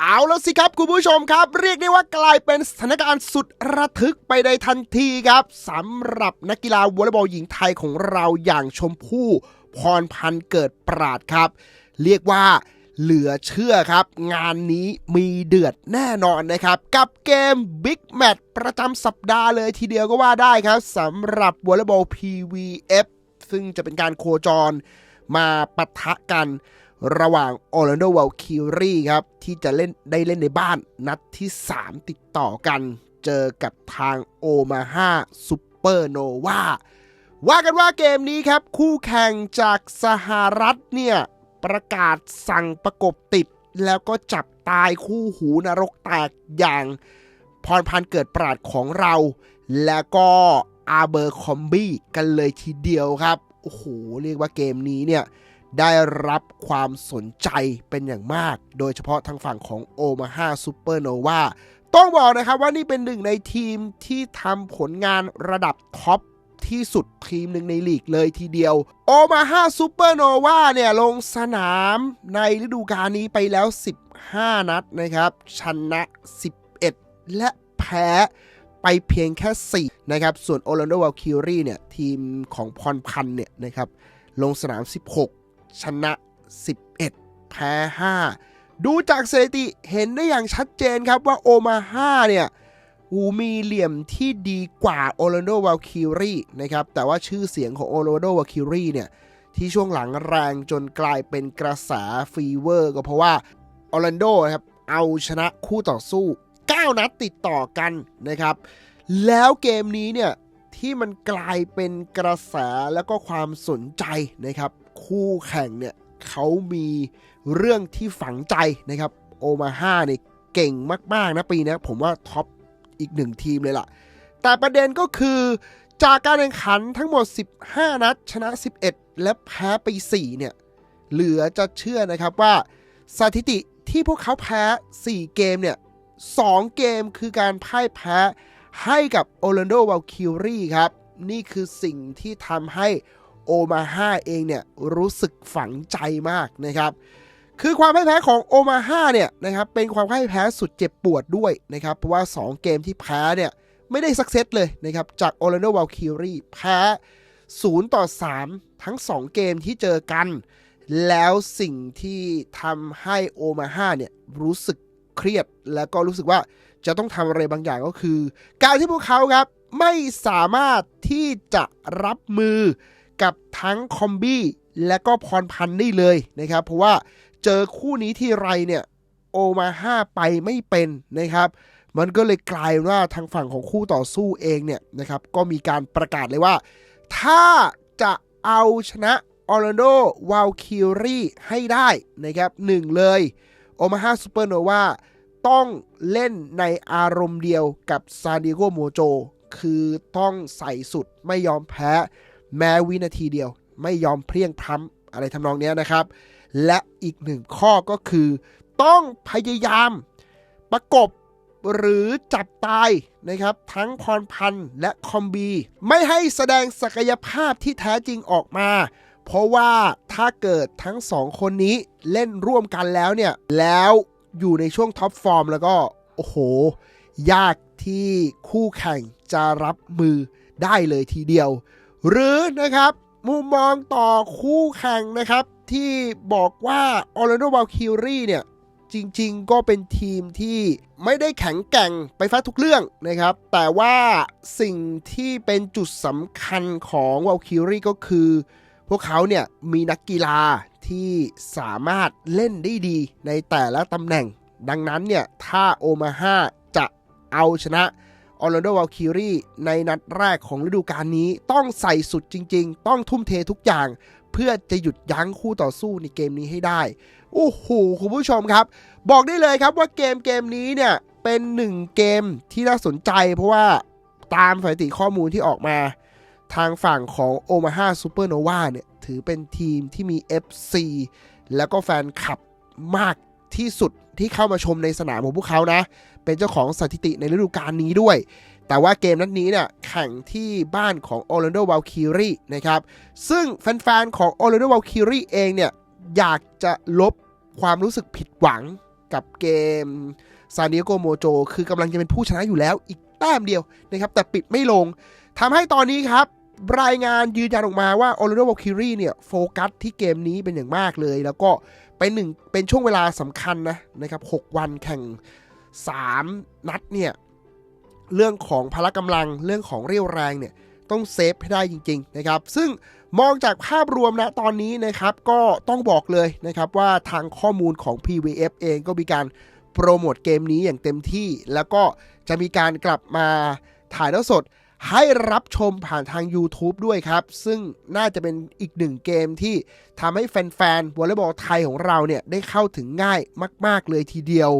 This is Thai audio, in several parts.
เอาแล้วสิครับคุณผู้ชมครับ เรียกได้ว่ากลายเป็นสถานการณ์สุดระทึกไปในทันทีครับสำหรับนักกีฬาวอลเลย์บอลหญิงไทยของเราอย่างชมพู่พรพันธ์เกิดปราดครับ เรียกว่าเหลือเชื่อครับ งานนี้มีเดือดแน่นอนนะครับ กับเกมบิ๊กแมตช์ประจำสัปดาห์เลยทีเดียวก็ว่าได้ครับสำหรับวอลเลย์บอล PVF ซึ่งจะเป็นการโคจรมาปะทะกัน ระหว่างออร์แลนโดว a ลคิรีครับ ที่จะเล่นได้เล่นในบ้านนัดที่ 3 ติดต่อกัน เจอกับทางโอมาฮาซูเปอร์โนวาว่ากันว่าเกมนี้ครับ คู่แข่งจากสหรัฐเนี่ย ประกาศสั่งประกบติด แล้วก็จับตายคู่หูนรกแตกอย่าง พรพันเกิดปราดของเรา แล้วก็อาเบอร์คอมบี้กันเลยทีเดียวครับ โอ้โห เรียกว่าเกมนี้เนี่ย ได้รับความสนใจเป็นอย่างมาก โดยเฉพาะทางฝั่งของโอมาฮาซูเปอร์โนวาต้องบอกนะครับว่านี่เป็นหนึ่งในทีมที่ทำผลงานระดับท็อปที่สุดทีมหนึ่งในลีกเลยทีเดียวโอมาฮาซูเปอร์โนวาเนี่ยลงสนามในฤดูกาลนี้ไปแล้ว 15 นัดนะครับ ชนะ 11 และแพ้ไปเพียงแค่ 4 นะครับ ส่วนโอร์แลนโดว a ลคิวรีเนี่ย ทีมของพรพันเนี่ยนะครับ ลงสนาม 16 ชนะ 11 แพ้ 5 ดูจากสถิติเห็นได้อย่างชัดเจนครับว่าโอมาฮาเนี่ยอูมีเหลี่ยมที่ดีกว่าโอ r ลนโดว a ลคิรีนะครับ แต่ว่าชื่อเสียงของโอ r ลนโดว a ลคิรีเนี่ยที่ช่วงหลังแรงจนกลายเป็นกระแสฟีเวอร์ ก็เพราะว่าออร์แลนโดครับเอาชนะคู่ต่อสู้ 9 นัดติดต่อกันนะครับ แล้วเกมนี้เนี่ยที่มันกลายเป็นกระแสแล้วก็ความสนใจนะครับ คู่แข่งเนี่ยเขามีเรื่องที่ฝังใจนะครับ โอมาฮาเนี่ยเก่งมากๆนะปีนี้ผมว่าท็อปอีกหนึ่งทีมเลยล่ะ แต่ประเด็นก็คือจากการแข่งขันทั้งหมด 15 นัด ชนะ 11 และแพ้ไป 4 เนี่ย เหลือจะเชื่อนะครับว่าสถิติที่พวกเขาแพ้ 4 เกมเนี่ย 2 เกมคือการพ่ายแพ้ให้กับโอ r ลนโดว a ลคิวรีครับ นี่คือสิ่งที่ทำให้ โอมาฮาเองเนี่ยรู้สึกฝังใจมากนะครับ คือความพ่ายแพ้ของโอมาฮาเนี่ยนะครับเป็นความพ่ายแพ้สุดเจ็บปวดด้วยนะครับ เพราะว่า 2 เกมที่แพ้เนี่ยไม่ได้สักเซตเลยนะครับจากโอ r ลนโดว a ลคิรีแพ้0ต่อ 3 ทั้ง 2 เกมที่เจอกัน แล้วสิ่งที่ทำให้โอมาฮาเนี่ยรู้สึกเครียด แล้วก็รู้สึกว่าจะต้องทำอะไรบางอย่างก็คือ การที่พวกเขาครับไม่สามารถที่จะรับมือ กับทั้งคอมบี้และก็พรพันธ์ได้เลยนะครับ เพราะว่าเจอคู่นี้ที่ไรเนี่ยโอมาฮาไปไม่เป็นนะครับ มันก็เลยกลายว่าทางฝั่งของคู่ต่อสู้เองเนี่ยนะครับ ก็มีการประกาศเลยว่า ถ้าจะเอาชนะออร์แลนโดว a ลคิวรีให้ได้นะครับหนึ่งเลยโอมาฮาซูเปอร์โนวาต้องเล่นในอารมณ์เดียวกับซานดิโกโมโจ คือต้องใส่สุดไม่ยอมแพ้ แม้วินาทีเดียว ไม่ยอมเพลียงพล้ำอะไรทำนองนี้นะครับ และอีกหนึ่งข้อก็คือ ต้องพยายามประกบหรือจับตายนะครับ ทั้งพรพันธ์และคอมบี ไม่ให้แสดงศักยภาพที่แท้จริงออกมา เพราะว่าถ้าเกิดทั้งสองคนนี้เล่นร่วมกันแล้วเนี่ย แล้วอยู่ในช่วงท็อปฟอร์มแล้วก็ โอ้โห ยากที่คู่แข่งจะรับมือได้เลยทีเดียว หรือนะครับมุมมองต่อคู่แข่งนะครับ ที่บอกว่าออร์แลนโดว a ลคิวรีเนี่ย จริงๆ ก็เป็นทีมที่ไม่ได้แข็งแกร่งไปฟาทุกเรื่องนะครับ แต่ว่าสิ่งที่เป็นจุดสำคัญของว a ลคิวรีก็คือ พวกเขาเนี่ยมีนักกีฬาที่สามารถเล่นได้ดีในแต่ละตำแหน่ง ดังนั้นเนี่ย ถ้าโอมาฮาจะเอาชนะ ออร์แลนโดว a ลคิรีในนัดแรกของฤดูกาลนี้ต้องใส่สุดจริง ๆ ต้องทุ่มเททุกอย่าง เพื่อจะหยุดยั้งคู่ต่อสู้ในเกมนี้ให้ได้ โอ้โห คุณผู้ชมครับ บอกได้เลยครับว่าเกมเกมนี้เนี่ย เป็นหนึ่งเกมที่น่าสนใจ เพราะว่าตามสถิติข้อมูลที่ออกมา ทางฝั่งของโอมาฮาซูเปอร์โนวาเนี่ย ถือเป็นทีมที่มี FC แล้วก็แฟนคลับมาก ที่สุดที่เข้ามาชมในสนามของพวกเขานะ เป็นเจ้าของสถิติในฤดูกาลนี้ด้วย แต่ว่าเกมนัดนี้เนี่ยแข่งที่บ้านของออร์แลนโดว a ลคิรีนะครับ ซึ่งแฟนๆของออร์แลนโดว a ลคิรีเองเนี่ยอยากจะลบความรู้สึกผิดหวังกับเกมซานดิเอโกโมโจคือกำลังจะเป็นผู้ชนะอยู่แล้วอีกแต้มเดียวนะครับ แต่ปิดไม่ลงทำให้ตอนนี้ครับรายงานยืนยันออกมาว่า o r l a n d o Valkyrie เนี่ยโฟกัสที่เกมนี้เป็นอย่างมากเลย แล้วก็ เป็นหนึ่งเป็นช่วงเวลาสำคัญนะนะครับ6วันแข่ง 3 นัดเนี่ย เรื่องของพละกำลังเรื่องของเรี่ยวแรงเนี่ยต้องเซฟให้ได้จริง ๆ นะครับ ซึ่งมองจากภาพรวมนะตอนนี้นะครับ ก็ต้องบอกเลยนะครับว่าทางข้อมูลของ PVF เองก็มีการโปรโมทเกมนี้อย่างเต็มที่ แล้วก็จะมีการกลับมาถ่ายทอดสด ให้รับชมผ่านทาง YouTube ด้วยครับ ซึ่งน่าจะเป็นอีกหนึ่งเกมที่ทำให้แฟนๆวอลเลย์บอลไทยของเราเนี่ย ได้เข้าถึงง่ายมาก ๆ เลยทีเดียว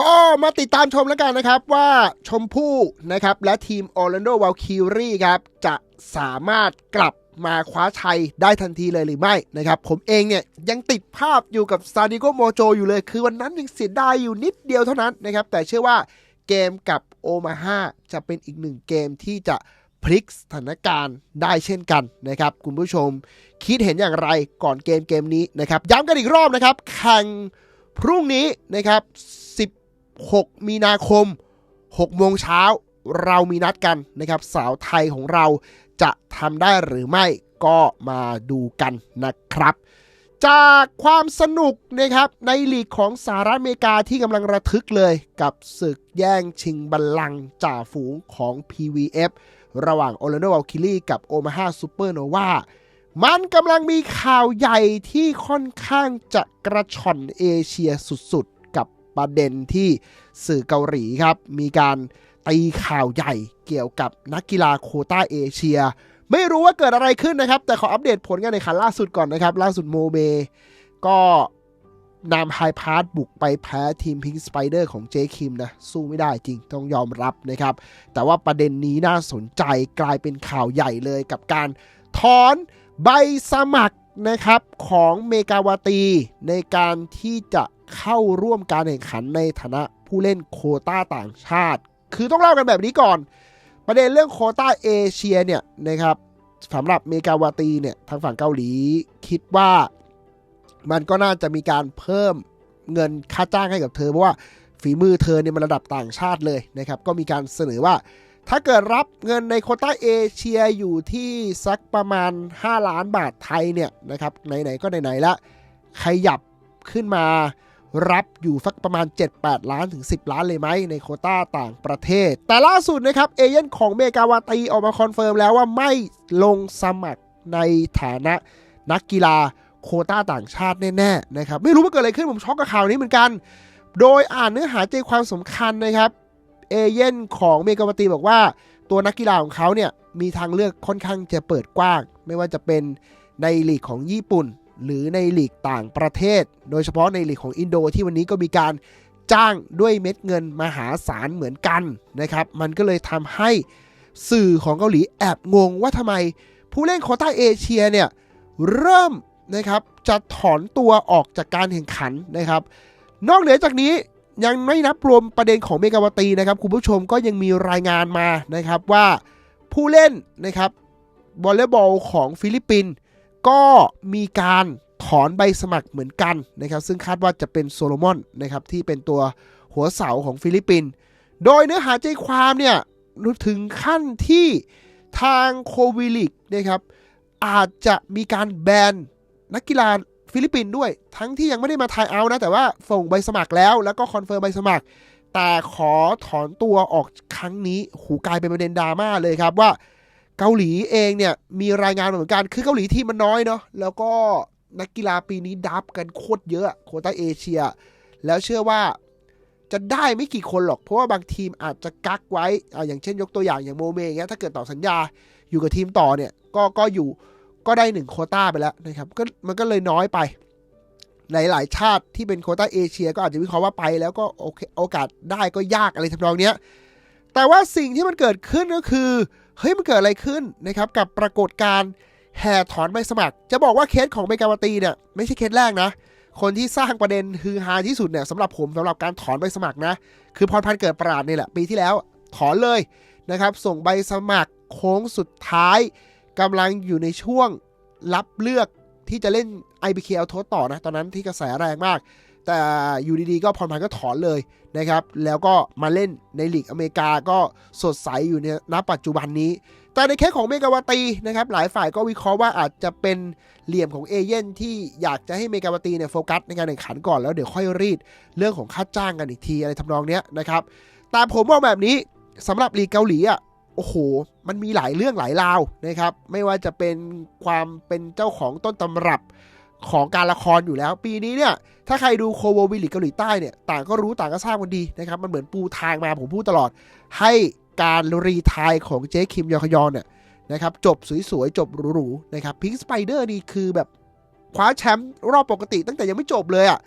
ก็มาติดตามชมแล้วกันนะครับว่าชมพู่นะครับ และทีม Orlando Valkyrie ครับ จะสามารถกลับมาคว้าชัยได้ทันทีเลยหรือไม่นะครับ ผมเองเนี่ยยังติดภาพอยู่กับซาดิโกโมโจอยู่เลย คือวันนั้นยังเสียดายอยู่นิดเดียวเท่านั้นนะครับ แต่เชื่อว่า เกมกับโอมาฮาจะเป็นอีกหนึ่งเกมที่จะพลิกสถานการณ์ได้เช่นกันนะครับ คุณผู้ชมคิดเห็นอย่างไรก่อนเกมเกมนี้นะครับ ย้ำกันอีกรอบนะครับแข่งพรุ่งนี้นะครับ 16 มีนาคม 6 โมงเช้าเรามีนัดกันนะครับ สาวไทยของเราจะทำได้หรือไม่ก็มาดูกันนะครับ จากความสนุกนะครับในลีกของสหรัฐอเมริกาที่กำลังระทึกเลยกับศึกแย่งชิงบัลลังก์จ่าฝูงของ PVF ระหว่าง Orlando Valkyrie กับ Omaha Supernova มันกำลังมีข่าวใหญ่ที่ค่อนข้างจะกระชอนเอเชียสุดๆ กับประเด็นที่สื่อเกาหลีครับ มีการตีข่าวใหญ่เกี่ยวกับนักกีฬาโคต้าเอเชีย ไม่รู้ว่าเกิดอะไรขึ้นนะครับ แต่ขออัปเดตผลการแข่งขันล่าสุดก่อนนะครับ ล่าสุดโมเบก็นำไฮพาร์ตบุกไปแพ้ทีมพิงสไปเดอร์ของเจคิมนะ สู้ไม่ได้จริงต้องยอมรับนะครับ แต่ว่าประเด็นนี้น่าสนใจกลายเป็นข่าวใหญ่เลยกับการถอนใบสมัครนะครับของเมกาวาตีในการที่จะเข้าร่วมการแข่งขันในฐานะผู้เล่นโคต้าต่างชาติ คือต้องเล่ากันแบบนี้ก่อน ประเด็นเรื่องโคต้าเอเชียเนี่ยนะครับสำหรับเมกาวาตีเนี่ยทางฝั่งเกาหลีคิดว่ามันก็น่าจะมีการเพิ่มเงินค่าจ้างให้กับเธอ เพราะว่าฝีมือเธอเนี่ยมันระดับต่างชาติเลยนะครับ ก็มีการเสนอว่า ถ้าเกิดรับเงินในโคต้าเอเชียอยู่ที่สักประมาณ 5 ล้านบาทไทยเนี่ยนะครับไหนๆก็ไหนๆละขยับขึ้นมา รับอยู่สักประมาณ 7-8 ล้านถึง 10 ล้านเลยไหมในโคต้าต่างประเทศ แต่ล่าสุดนะครับ เอเย่นของเมกาวาตีออกมาคอนเฟิร์มแล้วว่าไม่ลงสมัครในฐานะนักกีฬาโคต้าต่างชาติแน่ๆนะครับ ไม่รู้ว่าเกิดอะไรขึ้นผมช็อกกับข่าวนี้เหมือนกัน โดยอ่านเนื้อหาใจความสำคัญนะครับเอเย่นของเมกาวาตีบอกว่า ตัวนักกีฬาของเขาเนี่ยมีทางเลือกค่อนข้างจะเปิดกว้าง ไม่ว่าจะเป็นในลีกของญี่ปุ่น หรือในลีกต่างประเทศ โดยเฉพาะในลีกของอินโดที่วันนี้ก็มีการจ้างด้วยเม็ดเงินมหาศาลเหมือนกันนะครับ มันก็เลยทำให้สื่อของเกาหลีแอบงงว่าทำไมผู้เล่นโควต้าเอเชียเนี่ยเริ่มนะครับจะถอนตัวออกจากการแข่งขันนะครับ นอกเหนือจากนี้ยังไม่นับรวมประเด็นของเมกาวตีนะครับคุณผู้ชมก็ยังมีรายงานมานะครับว่าผู้เล่นนะครับวอลเลย์บอลของฟิลิปปินส์ ก็มีการถอนใบสมัครเหมือนกันนะครับซึ่งคาดว่าจะเป็นโซโลมอนนะครับที่เป็นตัวหัวเสาของฟิลิปปินส์โดยเนื้อหาใจความเนี่ยถึงขั้นที่ทางโควิลิกนะครับอาจจะมีการแบนนักกีฬาฟิลิปปินส์ด้วย ทั้งที่ยังไม่ได้มาทายเอานะ แต่ว่าส่งใบสมัครแล้ว แล้วก็คอนเฟิร์มใบสมัคร แต่ขอถอนตัวออกครั้งนี้ หูกลายเป็นประเด็นดราม่าเลยครับว่า เกาหลีเองเนี่ยมีรายงานเหมือนกัน คือเกาหลีทีมมันน้อยเนาะแล้วก็นักกีฬาปีนี้ดับกันโคตรเยอะโคต้าเอเชีย แล้วเชื่อว่าจะได้ไม่กี่คนหรอก เพราะว่าบางทีมอาจจะกักไว้อ่าอย่างเช่นยกตัวอย่างอย่างโมเมอย่างเงี้ยถ้าเกิดต่อสัญญาอยู่กับทีมต่อเนี่ยก็ก็อยู่ก็ได้หนึ่งโคต้าไปแล้วนะครับก็มันก็เลยน้อยไป หลายๆชาติที่เป็นโคต้าเอเชีย ก็อาจจะวิเคราะห์ว่าไป แล้วก็โอเคโอกาสได้ก็ยากอะไรทำนองเนี้ยแต่ว่าสิ่งที่มันเกิดขึ้นก็คือ เฮ้ยมันเกิดอะไรขึ้นนะครับกับปรากฏการณ์แห่ถอนใบสมัคร จะบอกว่าเคสของเมกาวตีเนี่ยไม่ใช่เคสแรกนะ คนที่สร้างประเด็นฮือฮาที่สุดเนี่ยสำหรับผมสำหรับการถอนใบสมัครนะ คือพรพันธ์เกิดปราดนี่แหละ ปีที่แล้วถอนเลยนะครับส่งใบสมัครโค้งสุดท้ายกำลังอยู่ในช่วงรับเลือกที่จะเล่น IBK เอาโทษต่อนะ ตอนนั้นที่กระแสแรงมาก แต่อยู่ดีๆก็พรพันธ์ก็ถอนเลยนะครับ แล้วก็มาเล่นในลีกอเมริกาก็สดใสอยู่ในณปัจจุบันนี้ แต่ในเคสของเมกาวตีนะครับ หลายฝ่ายก็วิเคราะห์ว่าอาจจะเป็นเหลี่ยมของเอเย่นที่อยากจะให้เมกาวตีเนี่ยโฟกัสในการแข่งขันก่อนแล้วเดี๋ยวค่อยรีดเรื่องของค่าจ้างกันอีกทีอะไรทำนองเนี้ยนะครับแต่ผมมองแบบนี้สำหรับลีกเกาหลีอะโอ้โห มันมีหลายเรื่องหลายราวนะครับ ไม่ว่าจะเป็นความเป็นเจ้าของต้นตำรับ ของการละครอยู่แล้ว ปีนี้เนี่ยถ้าใครดูโคโววิลิกเกาหลีใต้เนี่ยต่างก็รู้ต่างก็ทราบกันดีนะครับ มันเหมือนปูทางมาผมพูดตลอด ให้การรีไทายของเจ๊คิมยองคยอนเนี่ยนะครับจบสวยๆ จบหรูๆนะครับพิงสไปเดอร์นี่คือแบบคว้าแชมป์รอบปกติตั้งแต่ยังไม่จบเลยอะ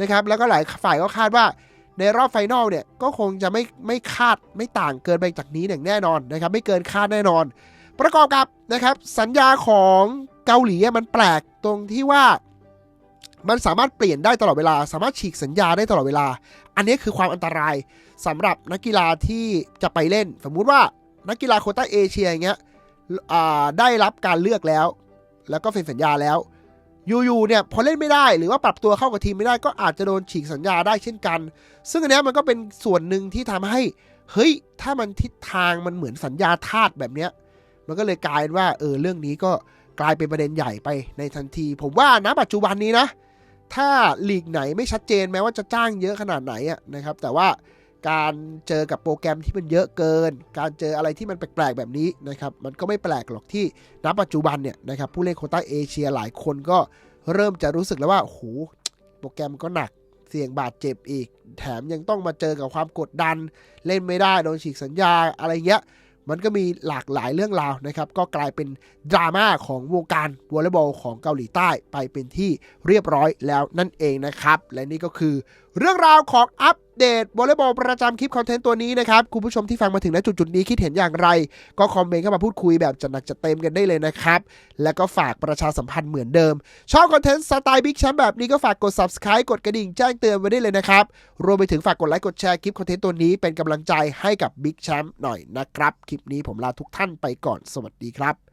นะครับแล้วก็หลายฝ่ายก็คาดว่าในรอบไฟนอลเนี่ยก็คงจะไม่ไม่คาดไม่ต่างเกินไปจากนี้อย่างแน่นอนนะครับไม่เกินคาดแน่นอน ประกอบกับนะครับสัญญาของเกาหลีมันแปลกตรงที่ว่า มันสามารถเปลี่ยนได้ตลอดเวลา สามารถฉีกสัญญาได้ตลอดเวลา อันนี้คือความอันตรายสำหรับนักกีฬาที่จะไปเล่น สมมุติว่านักกีฬาโคต้าเอเชียอย่างเงี้ยได้รับการเลือกแล้ว แล้วก็เซ็นสัญญาแล้วอยู่ๆเนี่ยพอเล่นไม่ได้หรือว่าปรับตัวเข้ากับทีมไม่ได้ก็อาจจะโดนฉีกสัญญาได้เช่นกัน ซึ่งอันนี้มันก็เป็นส่วนหนึ่งที่ทำให้เฮ้ยถ้ามันทิศทางมันเหมือนสัญญาทาสแบบเนี้ย มันก็เลยกลายว่าเออเรื่องนี้ก็กลายเป็นประเด็นใหญ่ไปในทันที ผมว่านะปัจจุบันนี้นะ ถ้าลีกไหนไม่ชัดเจนแม้ว่าจะจ้างเยอะขนาดไหนอะนะครับ แต่ว่าการเจอกับโปรแกรมที่มันเยอะเกิน การเจออะไรที่มันแปลกๆแบบนี้นะครับ มันก็ไม่แปลกหรอกที่ณปัจจุบันเนี่ยนะครับผู้เล่นโคต้าเอเชียหลายคนก็เริ่มจะรู้สึกแล้วว่าโอ้โหโปรแกรมก็หนักเสี่ยงบาดเจ็บอีก แถมยังต้องมาเจอกับความกดดัน เล่นไม่ได้โดนฉีกสัญญาอะไรเงี้ย มันก็มีหลากหลายเรื่องราวนะครับ ก็กลายเป็นดราม่าของวงการวอลเลย์บอลของเกาหลีใต้ไปเป็นที่เรียบร้อยแล้วนั่นเองนะครับ และนี่ก็คือเรื่องราวของอัพ เดตวอลเลย์บอลประจำคลิปคอนเทนต์ตัวนี้นะครับ คุณผู้ชมที่ฟังมาถึงณจุดจุดนี้คิดเห็นอย่างไร ก็คอมเมนต์เข้ามาพูดคุยแบบจัดหนักจัดเต็มกันได้เลยนะครับ และก็ฝากประชาสัมพันธ์เหมือนเดิม ชอบคอนเทนต์สไตล์บิ๊กแชมป์แบบนี้ก็ฝากกด subscribe กดกระดิ่งแจ้งเตือนไว้ได้เลยนะครับรวมไปถึงฝากกดไลค์กดแชร์คลิปคอนเทนต์ตัวนี้เป็นกำลังใจให้กับบิ๊กแชมป์หน่อยนะครับคลิปนี้ผมลาทุกท่านไปก่อนสวัสดีครับ